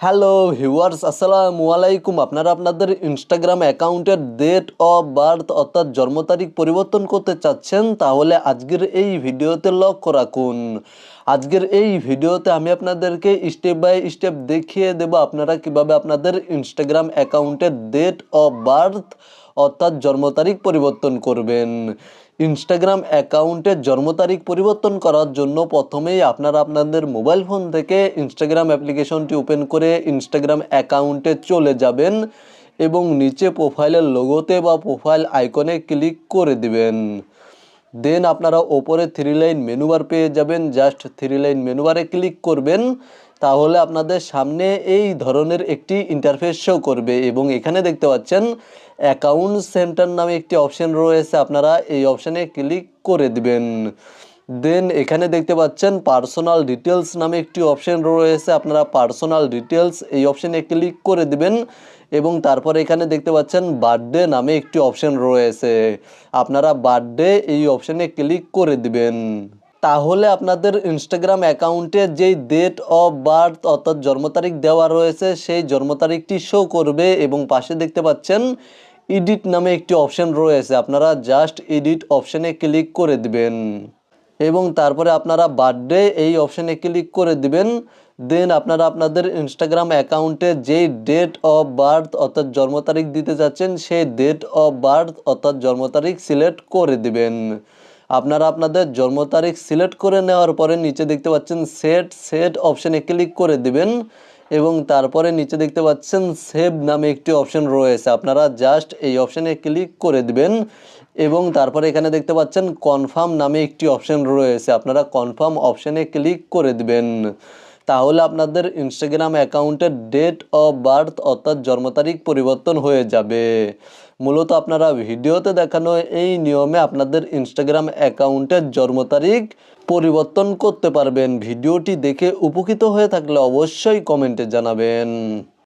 Hello viewers আসসালামু আলাইকুম। আপনারা আপনাদের ইনস্টাগ্রাম অ্যাকাউন্টের ডেট অফ বার্থ অর্থাৎ জন্ম তারিখ পরিবর্তন করতে চাচ্ছেন, তাহলে আজকের এই ভিডিওতে লক্ষ্য রাখুন। আজকের এই ভিডিওতে আমি আপনাদেরকে স্টেপ বাই স্টেপ দেখিয়ে দেব আপনারা কীভাবে আপনাদের ইনস্টাগ্রাম অ্যাকাউন্টের ডেট অফ বার্থ অর্থাৎ জন্ম তারিখ পরিবর্তন করবেন। ইনস্টাগ্রাম অ্যাকাউন্টের জন্ম তারিখ পরিবর্তন করার জন্য প্রথমেই আপনারা আপনাদের মোবাইল ফোন থেকে ইনস্টাগ্রাম অ্যাপ্লিকেশনটি ওপেন করে ইনস্টাগ্রাম অ্যাকাউন্টে চলে যাবেন এবং নিচে প্রোফাইলের লোগোতে বা প্রোফাইল আইকনে ক্লিক করে দিবেন। দেন আপনারা ওপরে থ্রি লাইন মেনুবার পেয়ে যাবেন। জাস্ট থ্রি লাইন মেনুবারে ক্লিক করবেন। তাহলে আপনাদের সামনে এই ধরনের একটি ইন্টারফেস শো করবে এবং এখানে দেখতে পাচ্ছেন অ্যাকাউন্ট সেন্টার নামে একটি অপশন রয়েছে, আপনারা এই অপশানে ক্লিক করে দিবেন। দেন এখানে দেখতে পাচ্ছেন পার্সোনাল ডিটেলস নামে একটি অপশন রয়েছে, আপনারা পার্সোনাল ডিটেলস এই অপশানে ক্লিক করে দিবেন এবং তারপরে এখানে দেখতে পাচ্ছেন বার্থডে নামে একটি অপশন রয়েছে, আপনারা বার্থডে এই অপশানে ক্লিক করে দিবেন। তাহলে আপনাদের ইনস্টাগ্রাম অ্যাকাউন্টে যেই ডেট অফ বার্থ অর্থাৎ জন্ম তারিখ দেওয়া রয়েছে, সেই জন্ম তারিখটি শো করবে এবং পাশে দেখতে পাচ্ছেন এডিট নামে একটি অপশন রয়েছে। আপনারা জাস্ট এডিট অপশানে ক্লিক করে দিবেন। এবং তারপরে আপনারা বার্থডে এই অপশানে ক্লিক করে দিবেন। দেন আপনারা আপনাদের ইনস্টাগ্রাম অ্যাকাউন্টে যেই ডেট অফ বার্থ অর্থাৎ জন্ম তারিখ দিতে যাচ্ছেন, সেই ডেট অফ বার্থ অর্থাৎ জন্ম তারিখ সিলেক্ট করে দিবেন। আপনারা আপনাদের জন্ম তারিখ সিলেক্ট করে নেওয়ার পরে নিচে দেখতে পাচ্ছেন সেট সেট অপশানে ক্লিক করে দিবেন এবং তারপরে নিচে দেখতে পাচ্ছেন সেভ নামে একটি অপশন রয়েছে। আপনারা জাস্ট এই অপশানে ক্লিক করে দিবেন এবং তারপরে এখানে দেখতে পাচ্ছেন কনফার্ম নামে একটি অপশন রয়েছে। আপনারা কনফার্ম অপশানে ক্লিক করে দিবেন। তাহলে আপনাদের ইনস্টাগ্রাম অ্যাকাউন্টের ডেট অফ বার্থ অর্থাৎ জন্ম তারিখ পরিবর্তন হয়ে যাবে। মূলত আপনারা ভিডিওতে দেখানো এই নিয়মে আপনাদের ইনস্টাগ্রাম অ্যাকাউন্টের জন্ম তারিখ পরিবর্তন করতে পারবেন। ভিডিওটি দেখে উপকৃত হয়ে থাকলে অবশ্যই কমেন্টে জানাবেন।